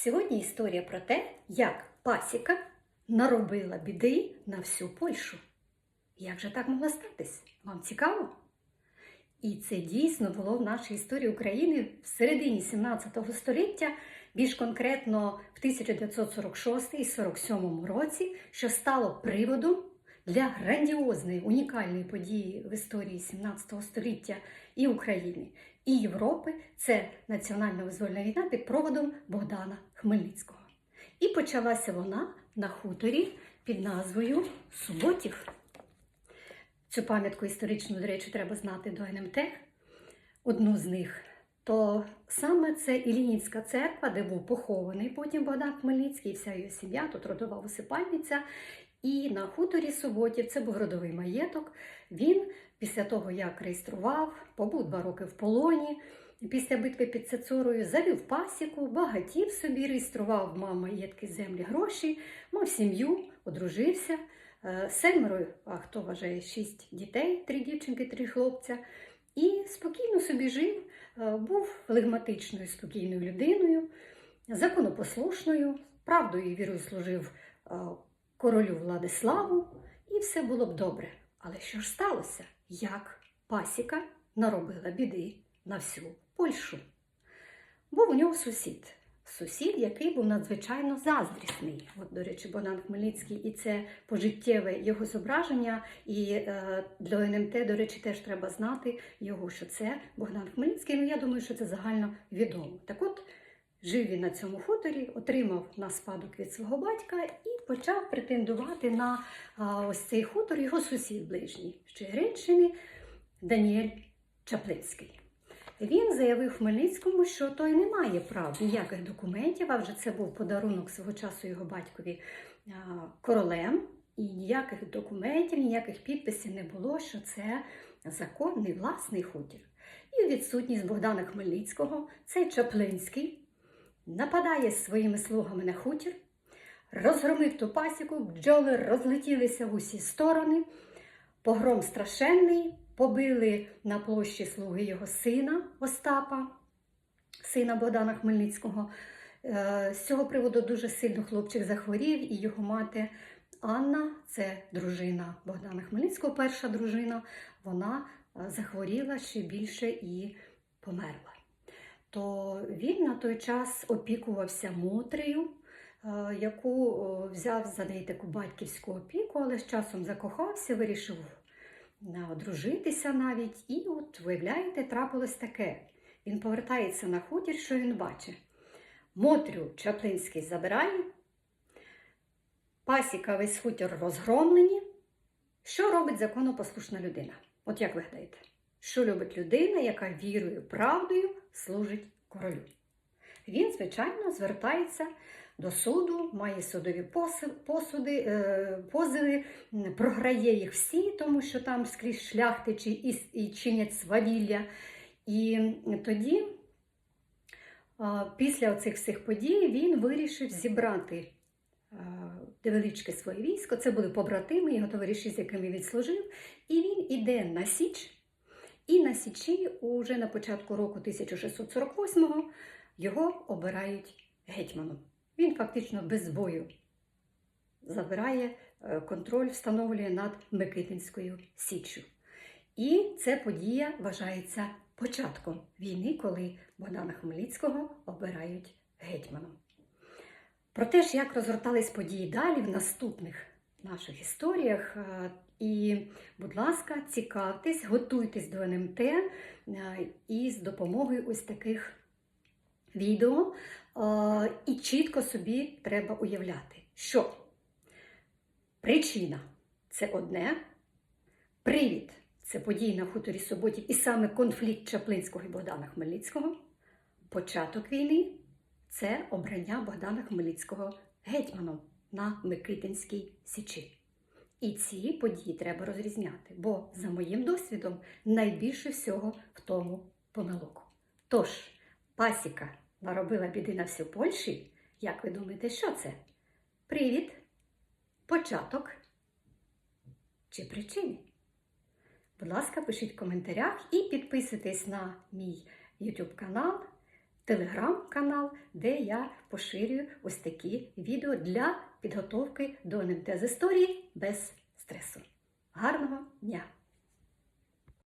Сьогодні історія про те, як пасіка наробила біди на всю Польщу. Як же так могло статись? Вам цікаво? І це дійсно було в нашій історії України в середині 17 століття, більш конкретно в 1946 і 47 році, що стало приводом для грандіозної унікальної події в історії 17 століття і України, і Європи. Це національна визвольна війна під проводом Богдана Хмельницького. І почалася вона на хуторі під назвою Суботів. Цю пам'ятку історичну, до речі, треба знати до НМТ, одну з них. То саме це Ілінінська церква, де був похований потім Богдан Хмельницький і вся його сім'я, тут родова висипальниця. І на хуторі Суботів це був родовий маєток. Він після того, як реєстрував, побув два роки в полоні. Після битви під Цецурою завів пасіку, багатів собі, реєстрував мав маєтки землі гроші, мав сім'ю, одружився. Е, Семеро, а хто вважає, шість дітей, три дівчинки, три хлопця. І спокійно собі жив, е, був флегматичною, спокійною людиною, законопослушною, правдою і вірою служив е, королю Владиславу, і все було б добре. Але що ж сталося? Як пасіка наробила біди на всю Польщу? Був у нього сусід. Сусід, який був надзвичайно заздрісний. От, до речі, Богдан Хмельницький, і це пожиттєве його зображення. І е, для НМТ, до речі, теж треба знати його, що це Богдан Хмельницький. Ну, я думаю, що це загально відомо. Так от, жив він на цьому хуторі, отримав на спадок від свого батька і почав претендувати на ось цей хутор його сусід ближній з Чигиринщини Даніель Чаплинський. Він заявив Хмельницькому, що той не має прав ніяких документів, а вже це був подарунок свого часу його батькові королем, і ніяких документів, ніяких підписів не було, що це законний власний хутір. І відсутність Богдана Хмельницького цей Чаплинський нападає своїми слугами на хутір, розгромив ту пасіку, бджоли розлетілися в усі сторони, погром страшенний, побили на площі слуги його сина Остапа, сина Богдана Хмельницького. Е, З цього приводу дуже сильно хлопчик захворів, і його мати Анна, це дружина Богдана Хмельницького, перша дружина, вона е, захворіла ще більше і померла. То він на той час опікувався Мотрею, яку е, взяв за неї таку батьківську опіку, але з часом закохався, вирішив одружитися навіть. І от, виявляєте, трапилось таке. Він повертається на хутір, що він бачить. Мотрю Чаплинський забирає, пасіка весь хутір розгромлені. Що робить законопослушна людина? От як ви гадаєте? Що любить людина, яка вірою, правдою служить королю? Він, звичайно, звертається до суду, має судові посуди, е, позови, програє їх всі, тому що там скрізь шляхтичі і, і чинять свавілля. І тоді, після цих всіх подій, він вирішив зібрати невеличке своє військо. Це були побратими, його товариші, з якими він служив. І він іде на Січ. І на Січі, уже на початку року 1648-го, його обирають гетьманом. Він фактично без бою забирає е, контроль, встановлює над Микитинською Січчю. І ця подія вважається початком війни, коли Богдана Хмельницького обирають гетьманом. Про те ж, як розгортались події далі в наступних наших історіях. е, І, будь ласка, цікавтесь, готуйтесь до НМТ е, і з допомогою ось таких відео. е, І чітко собі треба уявляти, що причина це одне, привід це події на хуторі Суботів і саме конфлікт Чаплинського і Богдана Хмельницького. Початок війни це обрання Богдана Хмельницького гетьманом на Микитинській Січі. І ці події треба розрізняти, бо, за моїм досвідом, найбільше всього в тому помилок. Тож, пасіка наробила біди на всю Польщі. Як ви думаєте, що це? Привід, початок чи причини? Будь ласка, пишіть в коментарях і підписуйтесь на мій YouTube канал. телеграм-канал, де я поширюю ось такі відео для підготовки до НМТ з історії без стресу. Гарного дня!